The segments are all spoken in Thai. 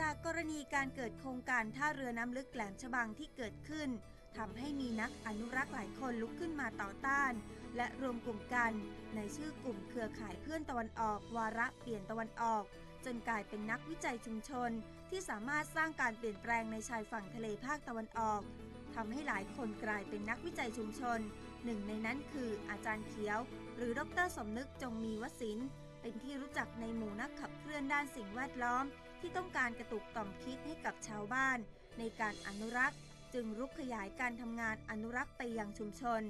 จากกรณีการเกิดโครงการท่าเรือน้ำลึกแหลมฉบังที่เกิดขึ้นทำให้มีนักอนุรักษ์หลายคนลุกขึ้นมาต่อต้าน และรวมกลุ่มกันในชื่อกลุ่มเครือข่ายเพื่อนตะวันออก วาระเปลี่ยนตะวันออก จนกลายเป็นนักวิจัยชุมชน ที่สามารถสร้างการเปลี่ยนแปลงในชายฝั่งทะเลภาคตะวันออกทำให้หลายคนกลายเป็นนักวิจัยชุมชน หนึ่งในนั้นคืออาจารย์เขียว หรือดรสมนึกจงมีวสินเป็นที่รู้จักในหมู่นักขับเคลื่อนด้านสิ่งแวดล้อม ที่ต้องการกระตุกต่อมคิดให้กับชาวบ้าน ในการอนุรักษ์ จึงรุกขยายการทำงานอนุรักษ์ไปยังชุมชน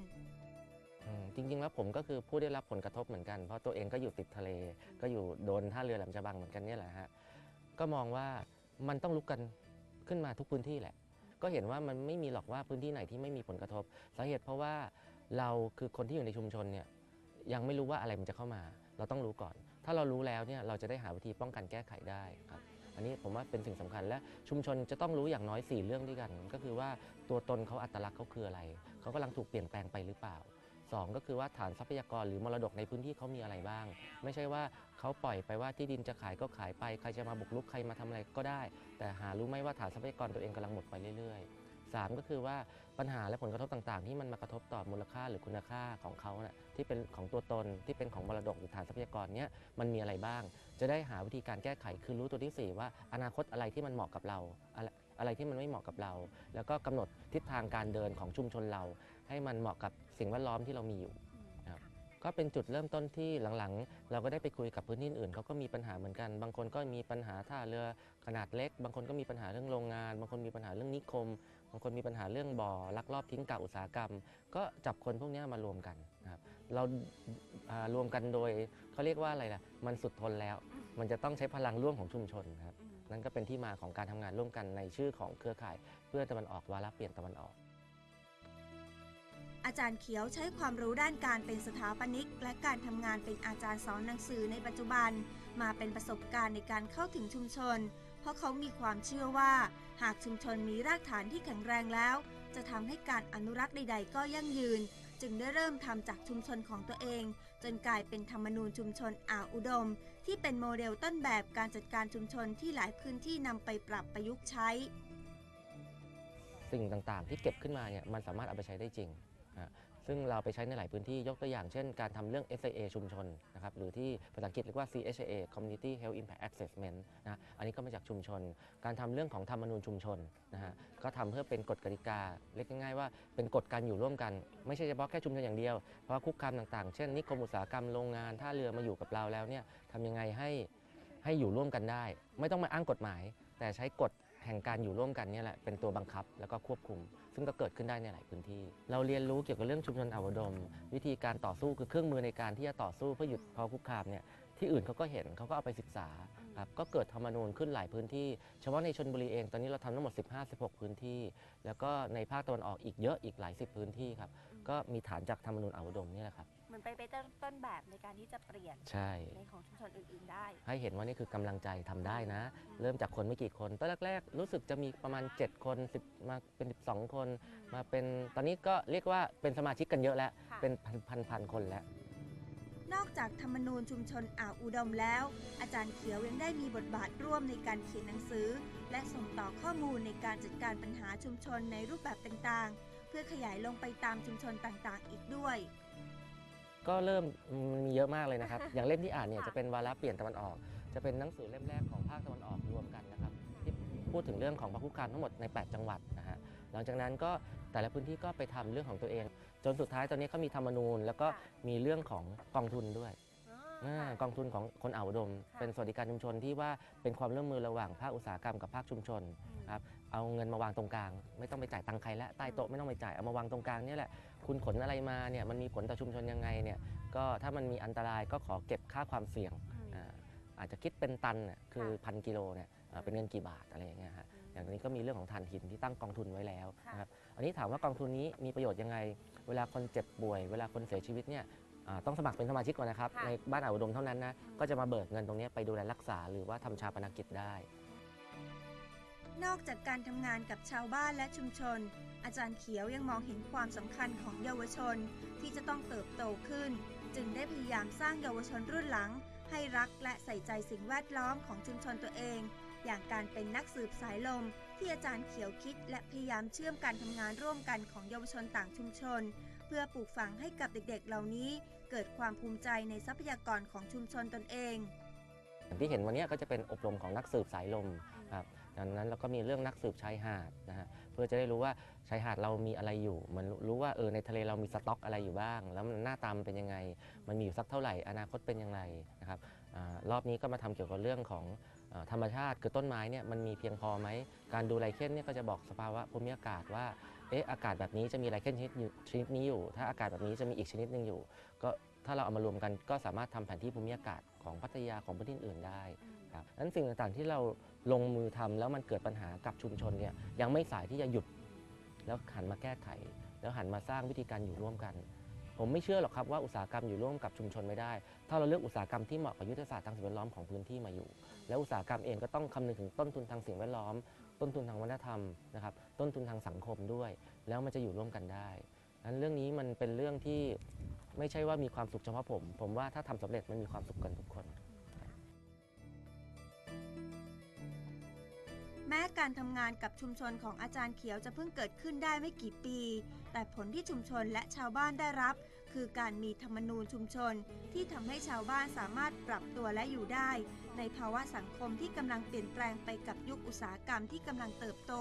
จริงๆแล้วผมก็คือผู้ได้รับผลกระทบเหมือนกัน เพราะตัวเองก็อยู่ติดทะเล ก็อยู่โดนท่าเรือแหลมฉบังเหมือนกันนี่แหละฮะก็มองว่ามันต้องลุกกันขึ้นมาทุกพื้นที่แหละ ก็เห็นว่ามันไม่มีหรอกว่าพื้นที่ไหนที่ไม่มีผลกระทบสาเหตุเพราะว่าเราคือคนที่อยู่ในชุมชนเนี่ยยังไม่รู้ว่าอะไรมันจะเข้ามา เราต้องรู้ก่อน ถ้าเรารู้แล้วเนี่ยเราจะได้หาวิธีป้องกันแก้ไขได้ครับ อันนี้ผมว่าเป็นสิ่งสำคัญและชุมชนจะต้องรู้อย่างน้อย 4 เรื่องด้วยกัน ก็คือว่าตัวตนเขาอัตลักษณ์เขาคืออะไรเขากำลังถูกเปลี่ยนแปลงไปหรือเปล่าสองก็คือว่าฐานทรัพยากรหรือมรดกในพื้นที่เขามีอะไรบ้าง ไม่ใช่ว่าเขาปล่อยไปว่าที่ดินจะขายก็ขายไป ใครจะมาบุกรุกใครมาทำอะไรก็ได้ แต่หารู้ไหมว่าฐานทรัพยากรตัวเองกำลังหมดไปเรื่อยๆ สามก็คือว่าปัญหาและผลกระทบต่างๆ ที่มันมากระทบต่อมูลค่าหรือคุณค่าของเขาเนะ่ยที่เป็นของตัวตนที่เป็นของมรดกหรือฐานทรัพยากรเนี้ยมันมีอะไรบ้าง จะได้หาวิธีการแก้ไขคือรู้ตัวที่สี่ว่าอนาคตอะไรที่มันเหมาะกับเราอะไรอะไรที่มันไม่เหมาะกับเรา แล้วก็กำหนดทิศทางการเดินของชุมชนเรา ให้มันเหมาะกับสิ่งแวดล้อมที่เรามีอยู่ ก็เป็นจุดเริ่มต้นที่หลังๆ เราก็ได้ไปคุยกับพื้นที่อื่นเขาก็มีปัญหาเหมือนกัน บางคนก็มีปัญหาท่าเรือขนาดเล็ก บางคนก็มีปัญหาเรื่องโรงงาน บางคนมีปัญหาเรื่องนิคม บางคนมีปัญหาเรื่องบ่อลักลอบทิ้งกากอุตสาหกรรม ก็จับคนพวกนี้มารวมกันนะครับเราอ่ารวมกันโดยเขาเรียกว่าอะไรล่ะมันสุดทนแล้ว มันจะต้องใช้พลังร่วมของชุมชนนะครับนั่นก็เป็นที่มาของการทำงานร่วมกันในชื่อของเครือข่าย เพื่อตะวันออกวาระเปลี่ยนตะวันออก อาจารย์เขียวใช้ความรู้ด้านการเป็นสถาปนิก และการทำงานเป็นอาจารย์สอนหนังสือในปัจจุบัน มาเป็นประสบการณ์ในการเข้าถึงชุมชน เพราะเขามีความเชื่อว่า หากชุมชนมีรากฐานที่แข็งแรงแล้ว จะทำให้การอนุรักษ์ใด ๆ ก็ยั่งยืน จึงได้เริ่มทำจากชุมชนของตัวเอง จนกลายเป็นธรรมนูญชุมชนอ่าวอุดม ที่เป็นโมเดลต้นแบบการจัดการชุมชนที่หลายพื้นที่นำไปปรับประยุกต์ใช้ สิ่งต่างๆ ที่เก็บขึ้นมาเนี่ยมันสามารถเอาไปใช้ได้จริง ซึ่งเราไปใช้ในหลายพื้นที่ยกตัวอย่างเช่นการทำเรื่อง SIA ชุมชนนะครับหรือที่ภาษาอังกฤษเรียกว่า CHA Community Health Impact Assessment นะอันนี้ก็มาจากชุมชน การทำเรื่องของธรรมนูญชุมชนนะฮะก็ทำเพื่อเป็นกฎกติกาเรียกง่ายๆว่าเป็นกฎการอยู่ร่วมกัน ไม่ใช่เฉพาะแค่ชุมชนอย่างเดียว เพราะว่าคุกคามต่างๆ เช่นนิคมอุตสาหกรรมโรงงานท่าเรือมาอยู่กับเราแล้วเนี่ยทำยังไงให้ให้อยู่ร่วมกันได้ ไม่ต้องมาอ้างกฎหมาย แต่ใช้กฎ แห่งการอยู่ร่วมกันเนี่ยแหละเป็นตัวบังคับแล้วก็ควบคุม ซึ่งก็เกิดขึ้นได้ในหลายพื้นที่ เราเรียนรู้เกี่ยวกับเรื่องชุมชนอาวดม วิธีการต่อสู้คือเครื่องมือในการที่จะต่อสู้เพื่อหยุดภาวะคุกคามเนี่ยที่อื่นเขาก็เห็นเขาก็เอาไปศึกษาครับก็เกิดธรรมนูญขึ้นหลายพื้นที่เฉพาะในชนบุรีเองตอนนี้เราทำทั้งหมด 15-16 พื้นที่ แล้วก็ในภาคตะวันออกอีกเยอะอีกหลายสิบพื้นที่ครับ ก็มีฐานจากธรรมนูญอาวดมนี่แหละครับ เหมือนไปเป็นต้นแบบในการที่จะเปลี่ยนใช่ ในของชุมชนอื่นๆได้ ให้เห็นว่านี่คือกำลังใจทำได้นะ เริ่มจากคนไม่กี่คนตอนแรกๆรู้สึกจะมีประมาณ 7 คน 10 มาเป็น 12 คน มาเป็นตอนนี้ก็เรียกว่าเป็นสมาชิกกันเยอะแล้วค่ะเป็นพันๆพันคนแล้วนอกจากธรรมนูญชุมชนอ่าวอุดมแล้ว อาจารย์เขียวยังได้มีบทบาทร่วมในการเขียนหนังสือ และส่งต่อข้อมูลในการจัดการปัญหาชุมชนในรูปแบบต่างๆ เพื่อขยายลงไปตามชุมชนต่างๆ อีกด้วย ก็เริ่มมันมีเยอะมากเลยนะครับ อย่างเล่มที่อ่านเนี่ยค่ะจะเป็นวาระเปลี่ยนตะวันออก จะเป็นหนังสือเล่มแรกของภาคตะวันออกรวมกันนะครับที่พูดถึงเรื่องของพระคุกคามทั้งหมดใน 8 จังหวัดนะฮะหลังจากนั้นก็แต่ละพื้นที่ก็ไปทำเรื่องของตัวเอง จนสุดท้ายตอนนี้เขามีธรรมนูญ แล้วก็มีเรื่องของกองทุนด้วย อ๋ออาค่ะกองทุนของคนอ่าวอุดมค่ะเป็นสวัสดิการชุมชนที่ว่าเป็นความร่วมมือระหว่างภาคอุตสาหกรรมกับภาคชุมชนครับเอาเงินมาวางตรงกลาง ไม่ต้องไปจ่ายตังค์ใครและใต้โต๊ะไม่ต้องไปจ่ายเอามาวางตรงกลางเนี่ยแหละคุณขนอะไรมาเนี่ยมันมีผลต่อชุมชนยังไงเนี่ยก็ถ้ามันมีอันตรายก็ขอเก็บค่าความเสี่ยงอืมอ่าอาจจะคิดเป็นตันน่ะคือค่ะพันกิโลเนี่ยอ่าเป็นเงินกี่บาทอะไรอย่างเงี้ยฮะอย่างนี้ก็มีเรื่องของถ่านหินที่ตั้งกองทุนไว้แล้วค่ะนะครับอันนี้ถามว่ากองทุนนี้มีประโยชน์ยังไง เวลาคนเจ็บป่วย เวลาคนเสียชีวิตเนี่ย อ่าต้องสมัครเป็นสมาชิกก่อนนะครับ ค่ะ ในบ้านอ่าวอุดมเท่านั้นนะอืมก็จะมาเบิกเงินตรงเนี้ยไปดูแลรักษาหรือว่าทำชาปนกิจได้ นอกจากการทำงานกับชาวบ้านและชุมชน อาจารย์เขียวยังมองเห็นความสำคัญของเยาวชนที่จะต้องเติบโตขึ้น จึงได้พยายามสร้างเยาวชนรุ่นหลัง ให้รักและใส่ใจสิ่งแวดล้อมของชุมชนตัวเอง อย่างการเป็นนักสืบสายลม ที่อาจารย์เขียวคิด และพยายามเชื่อมการทำงานร่วมกันของเยาวชนต่างชุมชนเพื่อปลูกฝังให้กับเด็กๆ เหล่านี้ เกิดความภูมิใจในทรัพยากรของชุมชนตนเองอย่างที่เห็นวันนี้ก็จะเป็นอบรมของนักสืบสายลมครับดังนั้นเราก็มีเรื่องนักสืบชายหาดนะฮะเพื่อจะได้รู้ว่าชายหาดเรามีอะไรอยู่เหมันรู้ว่าเออในทะเลเรามีสต็อกอะไรอยู่บ้าง แล้วมันหน้าตามนเป็นยังไง มันมีอยู่สักเท่าไหร่อนาคตเป็นยังไงนะครับอารอบนี้ก็มาทำเกี่ยวกับเรื่องของเออ ธรรมชาติคือต้นไม้เนี่ยมันมีเพียงพอไหม การดูไลเคนเนี่ยก็จะบอกสภาวะภูมิอากาศว่าเอ๊ะอากาศแบบนี้จะมีไลเคนชนิดอยู่ชนิดนี้อยู่ ถ้าอากาศแบบนี้จะมีอีกชนิดหนึ่งอยู่ ก็ถ้าเราเอามารวมกันก็สามารถทำแผนที่ภูมิอากาศของพัทยาของพื้นที่อื่นได้ครับนั้นสิ่งต่างๆที่เราลงมือทำแล้วมันเกิดปัญหากับชุมชนเนี่ยยังไม่สายที่จะหยุด แล้วหันมาแก้ไข แล้วหันมาสร้างวิธีการอยู่ร่วมกัน ผมไม่เชื่อหรอกครับว่าอุตสาหกรรมอยู่ร่วมกับชุมชนไม่ได้ ถ้าเราเลือกอุตสาหกรรมที่เหมาะกับยุทธศาสตร์ทางสิ่งแวดล้อมของพื้นที่มาอยู่ แล้วอุตสาหกรรมเองก็ต้องคำนึงถึงต้นทุนทางสิ่งแวดล้อม ต้นทุนทางวัฒนธรรมนะครับต้นทุนทางสังคมด้วย แล้วมันจะอยู่ร่วมกันได้นั้นเรื่องนี้มันเป็นเรื่องที่ไม่ใช่ว่ามีความสุขเฉพาะผม ผมว่าถ้าทำสำเร็จมันมีความสุขกันทุกคน แม้การทำงานกับชุมชนของอาจารย์เขียวจะเพิ่งเกิดขึ้นได้ไม่กี่ปี แต่ผลที่ชุมชนและชาวบ้านได้รับ คือการมีธรรมนูญชุมชนที่ทำให้ชาวบ้านสามารถปรับตัวและอยู่ได้ ในภาวะสังคมที่กำลังเปลี่ยนแปลงไปกับยุคอุตสาหกรรมที่กำลังเติบโต